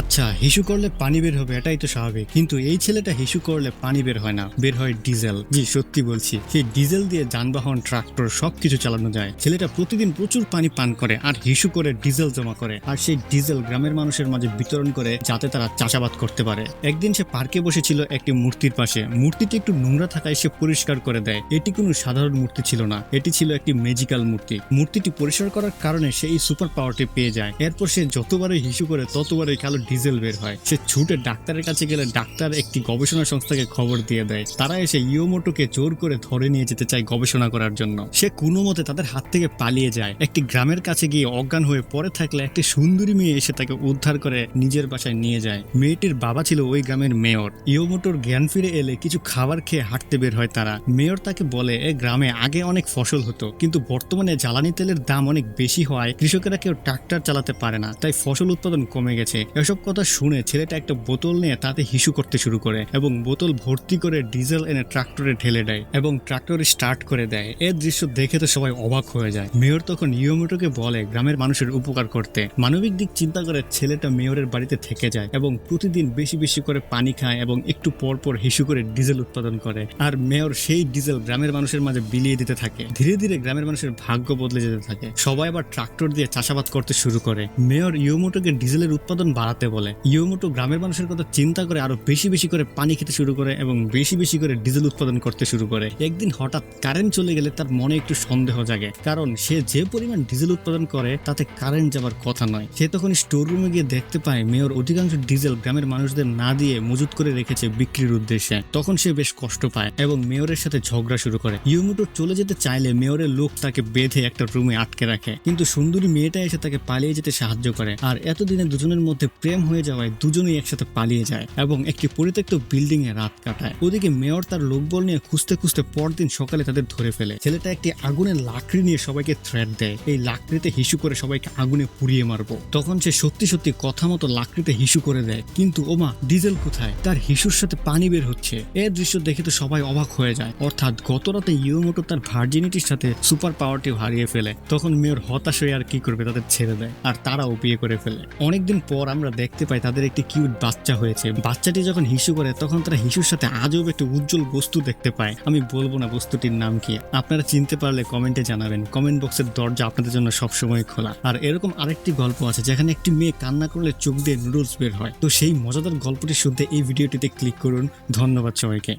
আচ্ছা হিসু করলে পানি বের হবে, এটাই তো স্বাভাবিক। কিন্তু এই ছেলেটা হিসু করলে পানি বের হয় না, বের হয় ডিজেল। জি, সত্যি বলছি, সেই ডিজেল দিয়ে যানবাহন, ট্রাক্টর সবকিছু চালানো যায়। ছেলেটা প্রতিদিন প্রচুর পানি পান করে আর হিসু করে ডিজেল জমা করে। আর সেই ডিজেল গ্রামের মানুষের মাঝে বিতরণ করে যাতে তারা চাষাবাদ করতে পারে। একদিন সে পার্কে বসেছিল একটি মূর্তির পাশে। মূর্তিটি একটু নোংরা থাকায় সে পরিষ্কার করে দেয়। এটি কোনো সাধারণ মূর্তি ছিল না, এটি ছিল একটি ম্যাজিক্যাল মূর্তি। মূর্তিটি পরিষ্কার করার কারণে সে এই সুপার পাওয়ারটি পেয়ে যায়। এরপর সে যতবারই হিসু করে, ততবারই কালো ডিজেল বের হয়। সে ছুটে ডাক্তারের কাছে গেলে ডাক্তার একটি গবেষণা সংস্থাকে খবর দিয়ে দেয়। তারা এসে ইয়োমোটোকে জোর করে ধরে নিয়ে যেতে চায় গবেষণা করার জন্য। সে কোনো মতে তাদের হাত থেকে পালিয়ে যায়। একটি গ্রামের কাছে গিয়ে অজ্ঞান হয়ে পড়ে থাকলে একটি সুন্দরী মেয়ে এসে তাকে উদ্ধার করে নিজের বাসায় নিয়ে যায়। মেয়েটির বাবা ছিল ওই গ্রামের মেয়র। ইয়োমোটোর জ্ঞান ফিরে এলে কিছু খাবার খেয়ে হাঁটতে বের হয় তারা। মেয়র তাকে বলে, এ গ্রামে আগে অনেক ফসল হতো, কিন্তু বর্তমানে জ্বালানি তেলের দাম অনেক বেশি হওয়ায় কৃষকেরা কেউ ট্রাক্টর চালাতে পারে না, তাই ফসল উৎপাদন কমে গেছে। এসব কথা শুনে ছেলেটা একটা বোতল নিয়ে তাতে হিসু করতে শুরু করে এবং বোতল ভর্তি করে ডিজেল এনে ট্রাক্টরে ঢেলে দেয় এবং ট্রাক্টরে স্টার্ট করে দেয়। এর দৃশ্য দেখে তো সবাই অবাক হয়ে যায়। মেয়র তখন ইয়োমোটোকে বলে গ্রামের মানুষের উপকার করতে। মানবিক দিক চিন্তা করে ছেলেটা মেয়রের বাড়িতে থেকে যায় এবং প্রতিদিন বেশি বেশি করে পানি খায় এবং একটু পর পর হিসু করে ডিজেল উৎপাদন করে। আর মেয়র সেই ডিজেল গ্রামের মানুষের মাঝে বিলিয়ে দিতে থাকে। ধীরে ধীরে গ্রামের মানুষের ভাগ্য বদলে যেতে থাকে। সবাই আবার ট্রাক্টর দিয়ে চাষাবাদ করতে শুরু করে। মেয়র ইয়োমোটোকে ডিজেলের উৎপাদন বাড়াতে বলে। ইয়োমোটো গ্রামের মানুষের কথা চিন্তা করে আরও বেশি বেশি করে পানি খেতে শুরু করে এবং বেশি বেশি করে ডিজেল উৎপাদন করতে শুরু করে। একদিন হঠাৎ কারেন্ট চলে গেলে তার মনে একটু সন্দেহ জাগে, কারণ সে যে পরিমাণ ডিজেল উৎপাদন করে, তাতে কারেন্ট যাবার কথা নয়। সে তখন স্টোর রুমে গিয়ে দেখতে পায়, মেয়র অধিকাংশ ডিজেল গ্রামের মানুষদের না দিয়ে মজুত করে রেখেছে বিক্রির উদ্দেশ্যে। তখন সে বেশ কষ্ট পায় এবং মেয়রের সাথে ঝগড়া শুরু করে। ইউমুটো চলে যেতে চাইলে মেয়রের লোক তাকে বেঁধে একটা রুমে আটকে রাখে। কিন্তু সুন্দরী মেয়েটা এসে তাকে পালিয়ে যেতে সাহায্য করে। আর এতদিনে দুজনের মধ্যে প্রেম হয়ে যাওয়ায় দুজনেই একসাথে পালিয়ে যায় এবং একটি পরিত্যক্ত বিল্ডিং এ রাত কাটায়। ওদিকে মেয়র তার লোকবল নিয়ে খুঁজতে খুঁজতে পরদিন সকালে তাদের ধরে ফেলে। ছেলেটা একটি আগুনের লাকড়ি নিয়ে সবাইকে থ্রেট দেয়। এই লাকড়িতে হিসু করে সবাইকে আগুনে পুড়িয়ে মারবো। তখন সে সত্যি সত্যি কথা মতো লাকড়িতে হিসু করে দেয়। কিন্তু ওমা, ডিজেল কোথায়? তার হিসুর সাথে পানি বের হচ্ছে। এর দৃশ্য দেখে তো সবাই অবাক হয়ে যায়। অর্থাৎ গত রাতে ইউমোটো তার ভার্জিনিটির সাথে সুপার পাওয়ারটি হারিয়ে ফেলে। তখন মেয়র হতাশ হয়ে আর কি করবে তাদের ছেড়ে দেয়। আর তারাও বিয়ে করে ফেলে। অনেকদিন পর আমরা দেখতে পাই, তাদের একটি কিউট বাচ্চা হয়েছে। বাচ্চাটি যখন হিসু করে, তখন তারা হিসুর সাথে আজব একটি উজ্জ্বল বস্তু দেখতে পায়। আমি বলব না বস্তুটির নাম কি। আপনারা চিনতে পারলে কমেন্টে জানাবেন। কমেন্ট বক্সের দরজা আপনাদের জন্য সবসময় খোলা। আর এরকম আরেকটি গল্প আছে, যেখানে একটি মেয়ে কান্না করলে চোখ দিয়ে নুডলস বের হয়। তো সেই মজাদার গল্পটি শুনতে এই ভিডিওটিতে ক্লিক করুন। ধন্যবাদ সবাইকে।